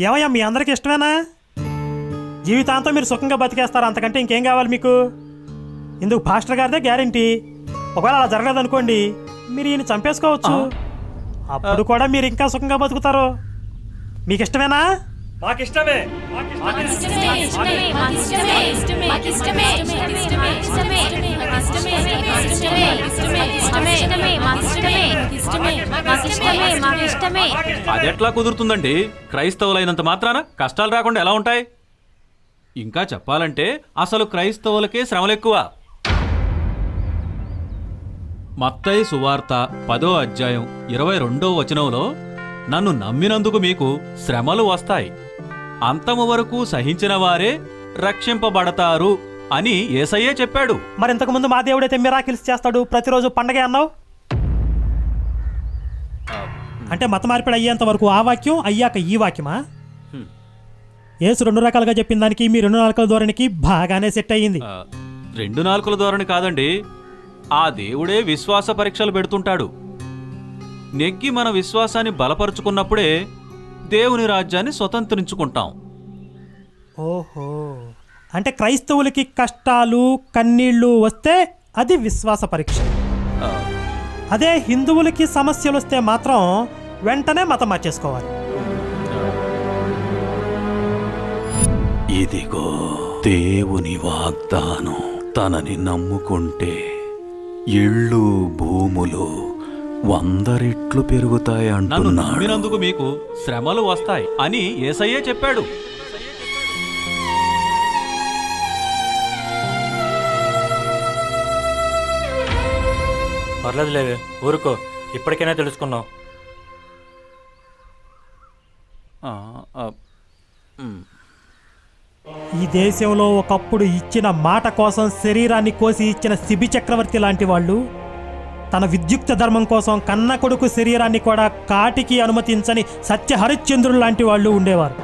ఏమయ్యా మీ అందరికి ఇష్టమేనా? జీవితాంతం మీరు సుఖంగా బతికేస్తారు అంతకంటే ఇంకేం కావాలి మీకు? ఇందుకు పాస్టర్ గారిదే గ్యారంటీ. ఒకవేళ అలా జరగలేదు అనుకోండి మీరు ఈయన చంపేసుకోవచ్చు. అప్పుడు కూడా మీరు ఇంకా సుఖంగా బతుకుతారు. మీకు ఇష్టమేనా? మాకిష్టమే అదెట్లా కుదురుతుందండి క్రైస్తవులైనంత మాత్రాన కష్టాలు రాకుండా ఎలా ఉంటాయి ఇంకా చెప్పాలంటే అసలు క్రైస్తవులకే శ్రమలెక్కువ మత్తయి సువార్త పదో అధ్యాయం ఇరవై రెండో వచనంలో నన్ను నమ్మినందుకు మీకు శ్రమలు వస్తాయి అంతము వరకు సహించిన వారే రక్షింపబడతారు అని ఏసయ్యే చెప్పాడు. మరి ఇంతకు ముందు మా దేవుడైతే మిరాకిల్స్ చేస్తాడు ప్రతిరోజు పండగే అన్నావు? అంటే మత మార్పిడి అయ్యేంత వరకు ఆ వాక్యం అయ్యాక ఈ వాక్యమా. ఏసు రెండు రకాలుగా చెప్పిన దానికి మీ రెండు నాలుకల ధోరణికి బాగానే సెట్ అయ్యింది. రెండు నాలుకల ధోరణి కాదండి ఆ దేవుడే విశ్వాస పరీక్షలు పెడుతుంటాడు. నెగ్గి మన విశ్వాసాన్ని బలపరుచుకున్నప్పుడే దేవుని రాజ్యాన్ని స్వతంత్రించుకుంటాం. ఓహో. అంటే క్రైస్తవులకి కష్టాలు కన్నీళ్ళు వస్తే అది విశ్వాస పరీక్ష. అదే హిందువులకి సమస్యలు వస్తే మాత్రం వెంటనే మతం మార్చేసుకోవాలి. ఇదిగో దేవుని వాగ్దానం. తనని నమ్ముకుంటే ఇళ్ళు భూములు వంద రెట్లు పెరుగుతాయి నన్ను అంటున్నాడు నమ్మినందుకు మీకు శ్రమలు వస్తాయి అని ఏసయ్యే చెప్పాడు. పర్లేదులే ఊరుకో. ఇప్పటికైనా తెలుసుకున్నాం. ఆ, ఆ, ఉమ్. ఈ దేశంలో ఒకప్పుడు ఇచ్చిన మాట కోసం శరీరాన్ని కోసి ఇచ్చిన శిబి చక్రవర్తి లాంటి వాళ్ళు తన విద్యుక్త ధర్మం కోసం కన్న కొడుకు శరీరాన్ని కూడా కాటికి అనుమతించని సత్య హరిశ్చంద్రులు లాంటి వాళ్ళు ఉండేవారు.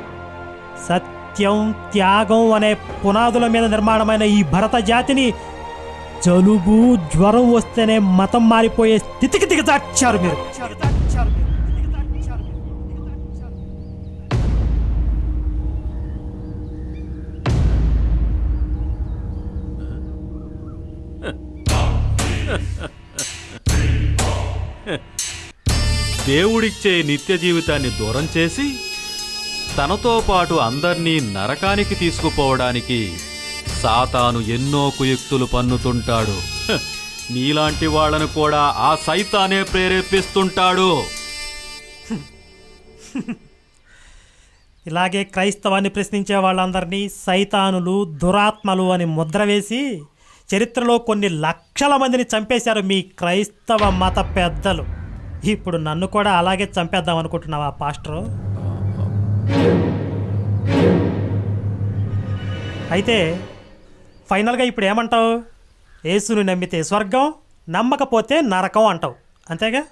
సత్యం త్యాగం అనే పునాదుల మీద నిర్మాణమైన ఈ భరత జాతిని జలుబు జ్వరం వస్తేనే మతం మారిపోయే స్థితికి దిగజార్చారు మీరు. దేవుడిచ్చే నిత్య జీవితాన్ని దూరం చేసి తనతో పాటు అందర్నీ నరకానికి తీసుకుపోవడానికి సాతాను ఎన్నో కుయుక్తులు పన్నుతుంటాడు. నీలాంటి వాళ్ళను కూడా ఆ సైతానే ప్రేరేపిస్తుంటాడు. ఇలాగే క్రైస్తవాన్ని ప్రశ్నించే వాళ్ళందరినీ సైతానులు దురాత్మలు అని ముద్ర వేసి చరిత్రలో కొన్ని లక్షల మందిని చంపేశారు మీ క్రైస్తవ మత పెద్దలు. ఇప్పుడు నన్ను కూడా అలాగే చంపేద్దాం అనుకుంటున్నావా పాస్టరు? అయితే ఫైనల్గా ఇప్పుడు ఏమంటావు యేసుని నమ్మితే స్వర్గం నమ్మకపోతే నరకం అంటావు. అంతేగా?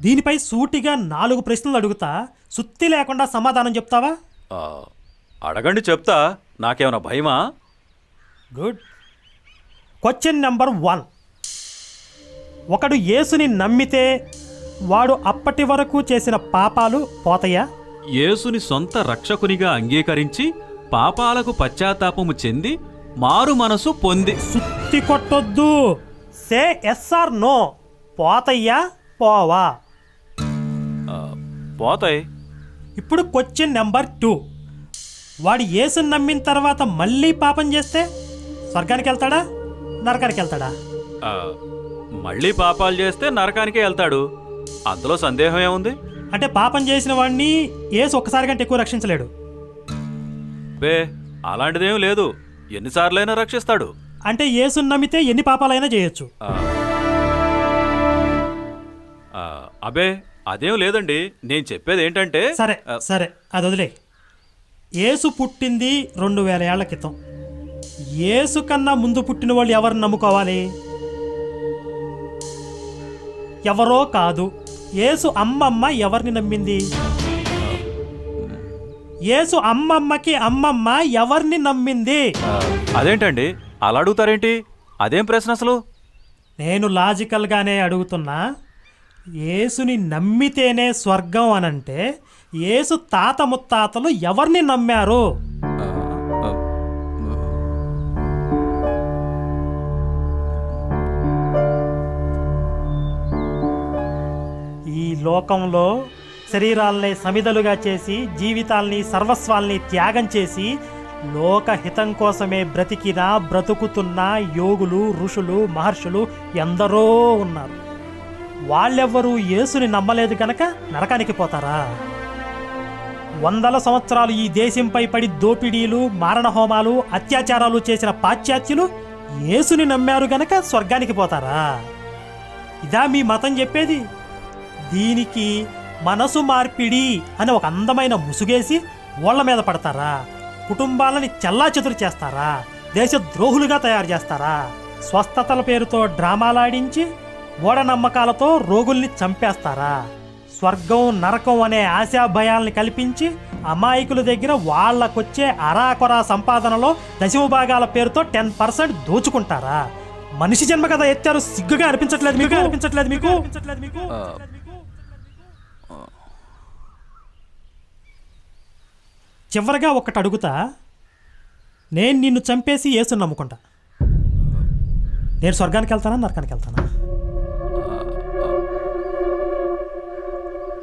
దీనిపై సూటిగా నాలుగు ప్రశ్నలు అడుగుతా. సుత్తి లేకుండా సమాధానం చెప్తావా? ఆ, అడగండి చెప్తా. నాకేమైనా భయమా? గుడ్. Question number one. ఒకడు యేసుని నమ్మితే వాడు అప్పటి వరకు చేసిన పాపాలు పోతాయా? యేసుని సొంత రక్షకునిగా అంగీకరించి పాపాలకు పశ్చాత్తాపము చెంది మారు మనసు పొంది. సుత్తి కొట్టొద్దు. సే ఎస్ఆర్ నో. పోతయ్యా పోవా. పోతాయి. ఇప్పుడు క్వశ్చన్ నెంబర్ టూ వాడు యేసుని నమ్మిన తర్వాత మళ్ళీ పాపం చేస్తే స్వర్గానికి వెళ్తాడా? నరకానికి వెళ్తాడా? ఆ, మళ్ళీ పాపాలు చేస్తే నరకానికే వెళ్తాడు. అందులో సందేహం ఏముంది? అంటే పాపం చేసిన వాడిని యేసు ఒక్కసారి కంటే ఎక్కువ రక్షించలేడు. బే అలాంటిదేం లేదు. ఎన్నిసార్లైనా రక్షిస్తాడు. అంటే యేసుని నమ్మితే ఎన్ని పాపాలైనా చేయొచ్చు. ఆ, ఆ, అబే అదేం లేదండి. నేను చెప్పేది ఏంటంటే సరే సరే అది వదిలే. యేసు పుట్టింది రెండు వేల ఏళ్ళ క్రితం. యేసు కన్నా ముందు పుట్టిన వాళ్ళు ఎవరిని నమ్ముకోవాలి? ఎవరో కాదు. యేసు అమ్మమ్మ ఎవరిని నమ్మింది? యేసు అమ్మమ్మకి అమ్మమ్మ ఎవరిని నమ్మింది? అదేంటండి? అలా అడుగుతారేంటి? అదేం ప్రశ్న అసలు? నేను లాజికల్గానే అడుగుతున్నా. యేసుని నమ్మితేనే స్వర్గం అనంటే యేసు తాత ముత్తాతలు ఎవరిని నమ్మారు? ఈ లోకంలో శరీరాల్ని సమిదలుగా చేసి జీవితాల్ని సర్వస్వాల్ని త్యాగం చేసి లోకహితం కోసమే బ్రతికిన బ్రతుకుతున్న యోగులు ఋషులు మహర్షులు ఎందరో ఉన్నారు. వాళ్ళెవ్వరూ యేసుని నమ్మలేదు కనుక నరకానికి పోతారా? వందల సంవత్సరాలు ఈ దేశంపై పడి దోపిడీలు మారణహోమాలు అత్యాచారాలు చేసిన పాశ్చాత్యులు యేసుని నమ్మారు గనక స్వర్గానికి పోతారా? ఇదా మీ మతం చెప్పేది. దీనికి మనసు మార్పిడి అని ఒక అందమైన ముసుగేసి ఓళ్ళ మీద పడతారా? కుటుంబాలని చెల్లాచెదురు చేస్తారా? దేశ ద్రోహులుగా తయారు చేస్తారా? స్వస్థతల పేరుతో డ్రామాలాడించి మూఢనమ్మకాలతో రోగుల్ని చంపేస్తారా? స్వర్గం నరకం అనే ఆశా భయాల్ని కల్పించి అమాయకుల దగ్గర వాళ్ళకొచ్చే అరాకొరా సంపాదనలో దశమ భాగాల పేరుతో టెన్ పర్సెంట్ దోచుకుంటారా? మనిషి జన్మ కదా ఎత్తారు సిగ్గుగా అనిపించట్లేదు మీకు? అనిపించట్లేదు మీకు? అనిపించట్లేదు మీకు? చివరగా ఒకటి అడుగుతా. నేను నిన్ను చంపేసి యేసుని నమ్ముకుంటా. నేను స్వర్గానికి వెళ్తానా నరకానికి వెళ్తానా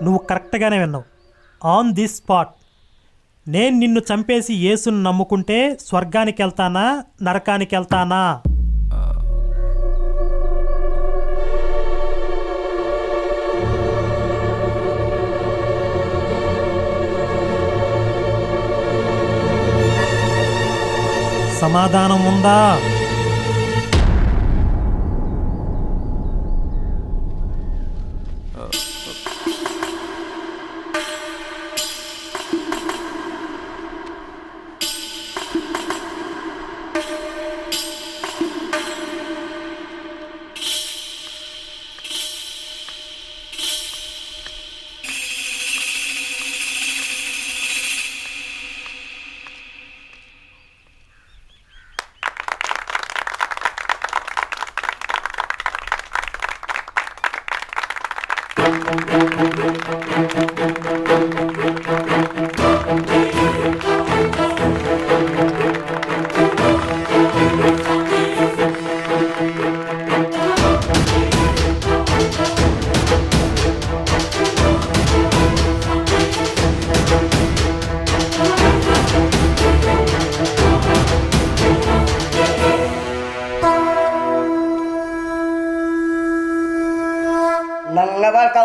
నువ్వు కరెక్ట్గానే విన్నావు. ఆన్ ది స్పాట్ నేను నిన్ను చంపేసి యేసును నమ్ముకుంటే స్వర్గానికి వెళ్తానా నరకానికి వెళ్తానా సమాధానం ఉందా?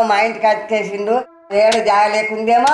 మా ఇంటికి అతికేసిండు ఏడు జాగలేకుందేమో